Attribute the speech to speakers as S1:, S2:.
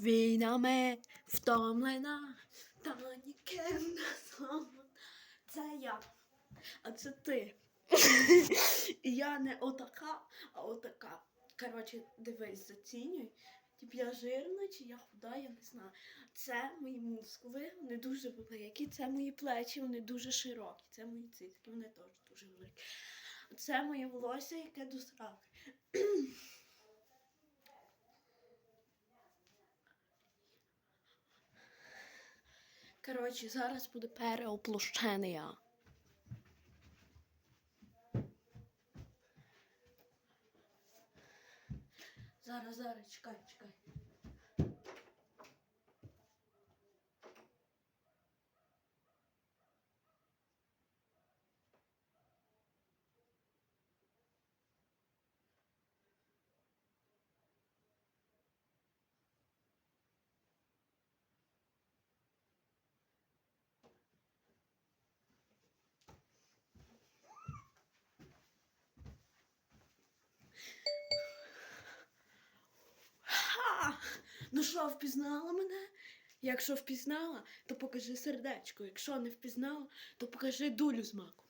S1: Війнами втомлена, та ніким не зламана. Це я, а це ти. І я не отака, а отака. Коротше, дивись, зацінюй. Тип я жирна чи я худа, я не знаю. Це мої мускули, вони дуже великі, це мої плечі, вони дуже широкі, це мої цицьки, вони теж дуже великі. Це моє волосся, яке до сраки. Коротше, зараз буде переоплощення. Зараз, зараз, чекай, чекай. Ну що, впізнала мене? Якщо впізнала, то покажи сердечко. Якщо не впізнала, то покажи дулю з маку.